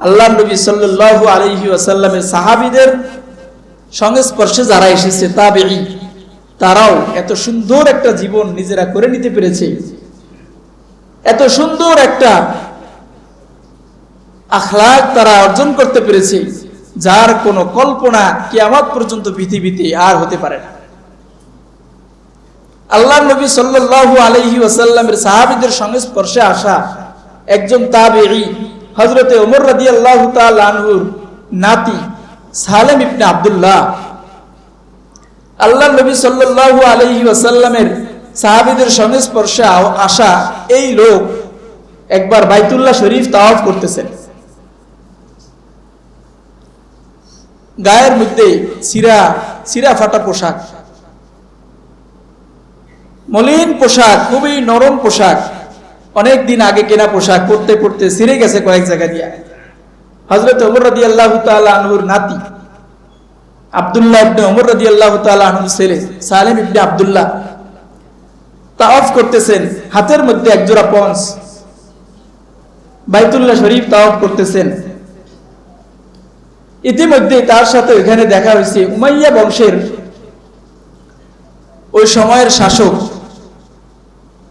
আল্লাহ নবী সাল্লাল্লাহু আলাইহি ওয়াসাল্লামের সাহাবীদের সংস্পর্শে যারা এসেছে, তাবেঈ, তারাও এত সুন্দর একটা জীবন নিজেরা করে নিতে পেরেছে। এত সুন্দর একটা আখলাক তারা অর্জন করতে পেরেছে, যার কোনো কল্পনা কিয়ামত পর্যন্ত পৃথিবীতে আর হতে পারে না। আল্লাহ নবী সাল্লাল্লাহু আলাইহি ওয়াসাল্লামের সাহাবীদের সংস্পর্শে আসা একজন তাবেঈ হযরতে ওমর রাদিয়াল্লাহু তাআলা আনহুর নাতি সালেম ইবনে আব্দুল্লাহ। আল্লাহ নবী সাল্লাল্লাহু আলাইহি ওয়াসাল্লামের সাহাবীদের সংস্পর্শে আসা এই লোক একবার বাইতুল্লাহ শরীফ তাওয়াফ করতেছেন। গায়ের মধ্যে সিরা সিরা ফাটা পোশাক। মলিন পোশাক, খুবই নরম পোশাক। অনেক দিন আগে কেনা পোশাক পরতে পরতে ছিঁড়ে গেছে কয়েক জায়গা দিয়ে। হজরত ওমর রাদি আল্লাহ আনহুর নাতি, আবদুল্লাহ ইবনে ওমর রাদি আল্লাহ আনহুর ছেলে, সালেম ইবনে আবদুল্লাহ, তাওয়াফ করতেছেন, হাতের মধ্যে একজোড়া পঞ্চ বাইতুল্লাহ শরীফ তাওয়াফ করতেছেন। ইতিমধ্যে তার সাথে এখানে দেখা হয়েছে উমাইয়া বংশের ওই সময়ের শাসক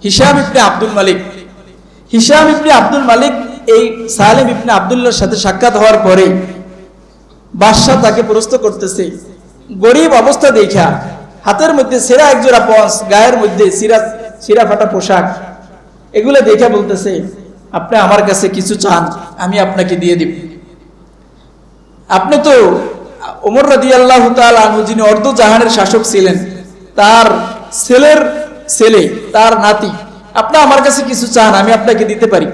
হিসাব ইবনে আব্দুল মালিক। হিসাম ইবনে আব্দুল মালিক এই সালেম ইবনে আবদুল্লাহর সাথে সাক্ষাৎ হওয়ার পরে বাদশাহ তাকে প্রস্ত করতেছে, গরিব অবস্থা দেখা, হাতের মধ্যে সেরা একজোড়া পঞ্চ গায়ের মধ্যে সিরা সিরা ফাটা পোশাক, এগুলো দেখে বলতেছে, আপনি আমার কাছে কিছু চান, আমি আপনাকে দিয়ে দিব। আপনি তো ওমর রাদি আল্লাহ যিনি অর্ধ জাহানের শাসক ছিলেন, তার ছেলের ছেলে, তার নাতি আপনি আমার কাছে কিছু চান, আমি আপনাকে দিতে পারি।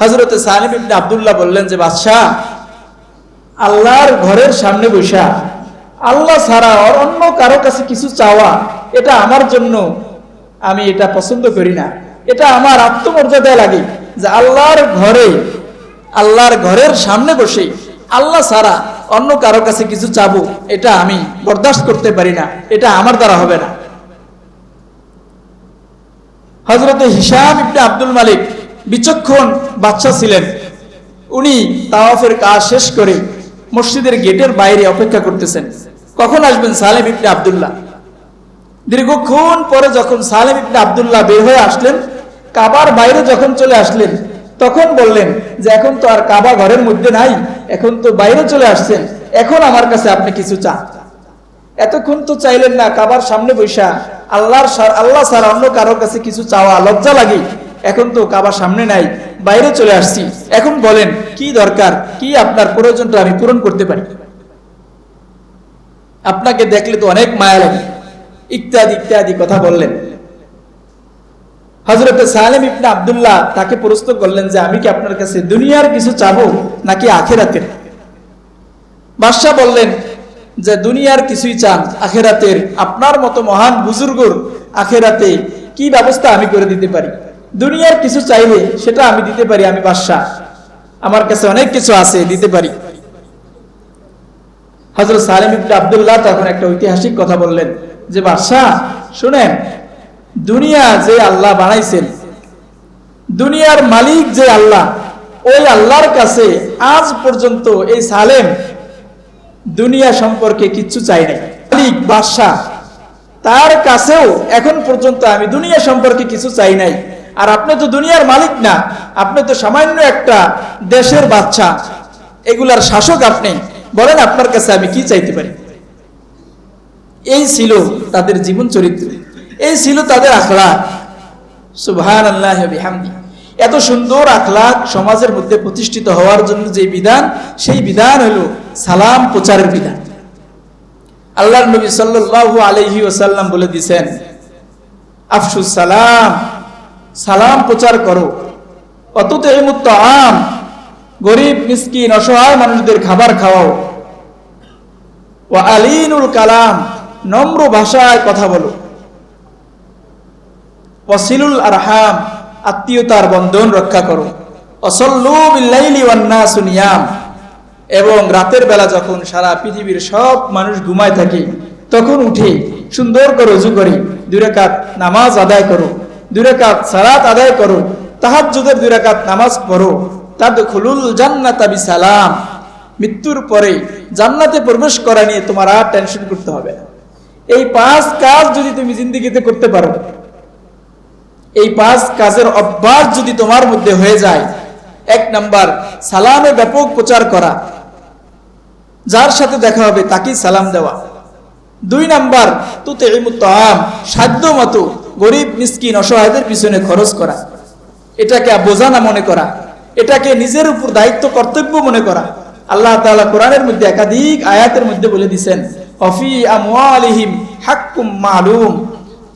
হজরতে সালিম ইবনে আব্দুল্লাহ বললেন যে, বাদশাহ, আল্লাহর ঘরের সামনে বসা আল্লাহ ছাড়া আর অন্য কারও কাছে কিছু চাওয়া, এটা আমার জন্য আমি এটা পছন্দ করি না। এটা আমার আত্মমর্যাদায় লাগে যে আল্লাহর ঘরে, আল্লাহর ঘরের সামনে বসে আল্লাহ ছাড়া অন্য কারও কাছে কিছু চাবো, এটা আমি বরদাস্ত করতে পারি না, এটা আমার দ্বারা হবে না। হজরতে হিসাম ইবনে আব্দুল মালিক বিচক্ষণ বাচ্চা ছিলেন। উনি তাওয়াফের কাজ শেষ করে মসজিদের গেটের বাইরে অপেক্ষা করতেছেন। কখন আসবেন সালেম ইবনে আব্দুল্লাহ? দীর্ঘক্ষণ পরে যখন সালেম ইবনে আব্দুল্লাহ বের হয়ে আসলেন, কাবার বাইরে যখন চলে আসলেন, তখন বললেন যে, এখন তো আর কাবা ঘরের মধ্যে নাই, এখন তো বাইরে চলে আসছেন, এখন আমার কাছে আপনি কিছু চান। এতক্ষণ তো চাইলেন না, কাবার সামনে বৈশা আল্লাহর আল্লাহ ছাড়া অন্য কারোর কাছে কিছু চাওয়া লজ্জা লাগে। এখন তো কাবার সামনে নাই, বাইরে চলে আসছি। এখন বলেন, কি দরকার? কি আপনার প্রয়োজনটা আমি পূরণ করতে পারি? আপনাকে দেখলে তো অনেক মায়া লাগে। ইত্যাদি ইত্যাদি কথা বললেন। হজরতে সালেম ইবনে আবদুল্লাহ তাকে প্রস্তুত করলেন যে, আমি কি আপনার কাছে দুনিয়ার কিছু চাবো নাকি আখেরাতের? বাদশাহ বললেন যে দুনিয়ার কিছুই চান, আখেরাতের আপনার মতো মহান বুজুর্গর আখেরাতে কি ব্যবস্থা আমি করে দিতে পারি? দুনিয়ার কিছু চাইলে সেটা আমি দিতে পারি, আমি বাদশাহ আমার কাছে অনেক কিছু আছে, দিতে পারি। হজরত সালেম ইবনে আব্দুল্লাহ তখন একটা ঐতিহাসিক কথা বললেন যে বাদশাহ শুনেন, দুনিয়া যে আল্লাহ বানাইছেন, দুনিয়ার মালিক যে আল্লাহ, ওই আল্লাহর কাছে আজ পর্যন্ত এই সালেম দুনিয়া সম্পর্কে কিচ্ছু চাই নাই। মালিক, বাদশাহ, তার কাছেও এখন পর্যন্ত আমি দুনিয়া সম্পর্কে কিছু চাই নাই। আর আপনি তো দুনিয়ার মালিক না, আপনি তো সামান্য একটা দেশের বাচ্চা এগুলার শাসক আপনি। বলেন আপনার কাছে আমি কি চাইতে পারি? এই ছিল তাদের জীবন চরিত্র। এই ছিল তাদের আখলাক। সুবহান আল্লাহ বিহামদি। এত সুন্দর আখলাক সমাজের মধ্যে প্রতিষ্ঠিত হওয়ার জন্য যে বিধান, সেই বিধান হলো সালাম প্রচারের বিধান। আল্লাহ নবী সাল্লাল্লাহু আলাইহি ওয়াসাল্লাম বলে দিয়েছেন আফসুস সালাম সালাম প্রচার করো। অতত আম গরিব, মিসকিন, অসহায় মানুষদের খাবার খাওয়াও। ও আলিনুল কালাম, নম্র ভাষায় কথা বলো। ওয়াসিলুল আরহাম, আত্মীয়তার বন্ধন রক্ষা করো। অসল্লু বিল্লাইলি ওয়ান্নাসু নিয়াম। এবং রাতের বেলা যখন সারা পৃথিবীর সব মানুষ ঘুমায় থাকে, তখন উঠে সুন্দর করে উজু করে, দুই রাকাত নামাজ আদায় করো, দুই রাকাত সালাত আদায় করো, তাহাজ্জুদের দুই রাকাত নামাজ পড়ো। তাদখুলুল জান্নাতা বিসালাম। মৃত্যুর পরে জান্নাতে প্রবেশ করা নিয়ে তোমার আর টেনশন করতে হবে এই পাঁচ কাজ যদি তুমি জিন্দিগিতে করতে পারো, এই পাঁচ কাজের অভ্যাস যদি তোমার মধ্যে হয়ে যায়, এক নাম্বার, সালামে ব্যাপক প্রচার করা যার সাথে দেখা হবে তাকেই সালাম দেওয়া। দুই নাম্বার তুতে আম সাধ্য মতো গরিব, মিসকিন, অসহায়দের পিছনে খরচ করা। এটাকে বোঝা না মনে করা, এটাকে নিজের উপর দায়িত্ব, কর্তব্য মনে করা। আল্লাহ তাআলা কোরআনের মধ্যে একাধিক আয়াতের মধ্যে বলে দিছেন, অফি আমওয়ালিহিম হাক্কুম মালুম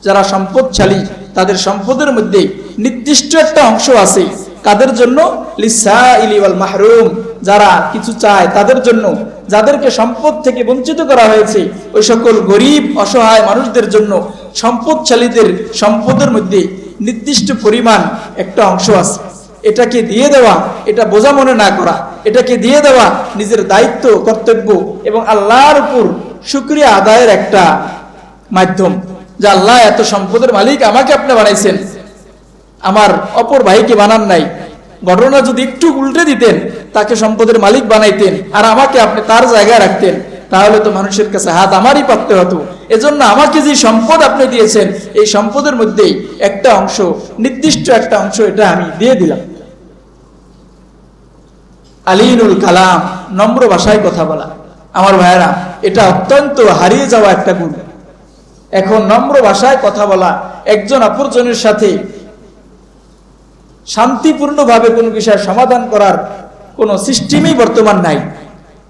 যারা সম্পদশালী তাদের সম্পদের মধ্যে নির্দিষ্ট একটা অংশ আছে। কাদের জন্য? লিসাইলি ওয়াল মাহরুম। যারা কিছু চায় তাদের জন্য। যাদেরকে সম্পদ থেকে বঞ্চিত করা হয়েছে, ওই সকল গরিব, অসহায় মানুষদের জন্য সম্পদশালীদের সম্পদের মধ্যে নির্দিষ্ট পরিমাণ একটা অংশ আছে। এটাকে দিয়ে দেওয়া, এটা বোঝা মনে না করা, এটাকে দিয়ে দেওয়া নিজের দায়িত্ব, কর্তব্য এবং আল্লাহর উপর শুক্রিয়া আদায়ের একটা মাধ্যম। যে আল্লাহ এত সম্পদের মালিক, আমাকে আপনি বানাইছেন। আমার অপর ভাইকে বানান নাই। ঘটনা যদি একটু উল্টে দিতেন, তাকে সম্পদের মালিক বানাইতেন আর আমাকে আপনি তার জায়গায় রাখতেন, তাহলে তো মানুষের কাছে হাত আমারই পাততে হতো। এজন্য আমাকে যে সম্পদ আপনি দিয়েছেন, এই সম্পদের মধ্যেই একটা অংশ, নির্দিষ্ট একটা অংশ এটা আমি দিয়ে দিলাম। আলিনুল কালাম, নম্র ভাষায় কথা বলা। আমার ভাইয়েরা, এটা অত্যন্ত হারিয়ে যাওয়া একটা গুণ। এখন নম্র ভাষায় কথা বলা একজন অপরজনের সাথে শান্তিপূর্ণভাবে কোনো বিষয় সমাধান করার কোনো সিস্টেমই বর্তমান নাই।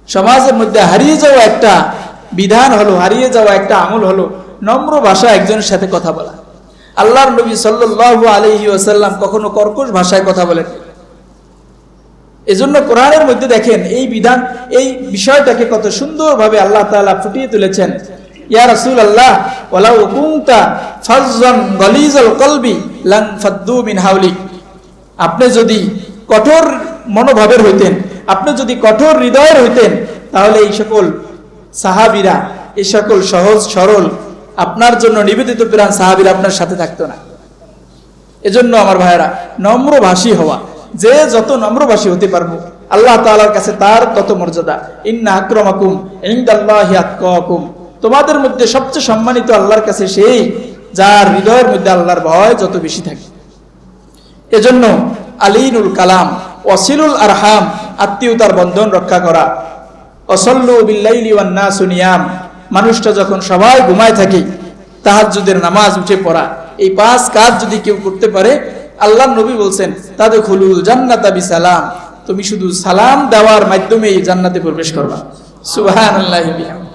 সমাজের মধ্যে হারিয়ে যাওয়া একটা বিধান হলো, হারিয়ে যাওয়া একটা আমল হলো নম্র ভাষা একজনের সাথে কথা বলা। আল্লাহর নবী সাল্লাল্লাহু আলাইহি ওয়াসাল্লাম কখনো কর্কশ ভাষায় কথা বলেন এজন্য কোরআনের মধ্যে দেখেন এই বিধান, এই বিষয়টাকে কত সুন্দরভাবে আল্লাহ তাআলা ফুটিয়ে তুলেছেন। ইয়া রাসূল আল্লাহ কুনতা ফাজ্জান গালিজাল কলবি লান ফাদ্দু মিন আপনি যদি কঠোর মনোভাবের হইতেন, আপনি যদি কঠোর হৃদয়ের হইতেন, তাহলে এই সকল সাহাবিরা, এই সকল সহজ সরল, আপনার জন্য নিবেদিত প্রাণ সাহাবিরা আপনার সাথে থাকতো না। এজন্য আমার ভাইয়েরা, নম্রভাষী হওয়া, যে যত নম্রভাষী হতে পারব, আল্লাহ তাআলার কাছে তার তত মর্যাদা। ইন্না আক্রমাকুম ইনদাল্লাহি আতকাকুম। তোমাদের মধ্যে সবচেয়ে সম্মানিত আল্লাহর কাছে সেই যার হৃদয়ের মধ্যে আল্লাহর ভয় যত বেশি থাকে। এজন্য আলিনুল কালাম অসিলুল আরহাম, আত্মীয়তার বন্ধন রক্ষা করা, অসল্লু বিল্লাইলি সুনিয়াম মানুষটা যখন সবাই ঘুমায় থাকে, তাহাজ্জুদের নামাজ উঠে পড়া, এই পাঁচ কাজ যদি কেউ করতে পারে আল্লাহ নবী বলছেন তাদের খুলুল জান্নাতা সালাম তুমি শুধু সালাম দেওয়ার মাধ্যমেই জান্নাতে প্রবেশ করবা। সুবহানাল্লাহি বিহামদিহি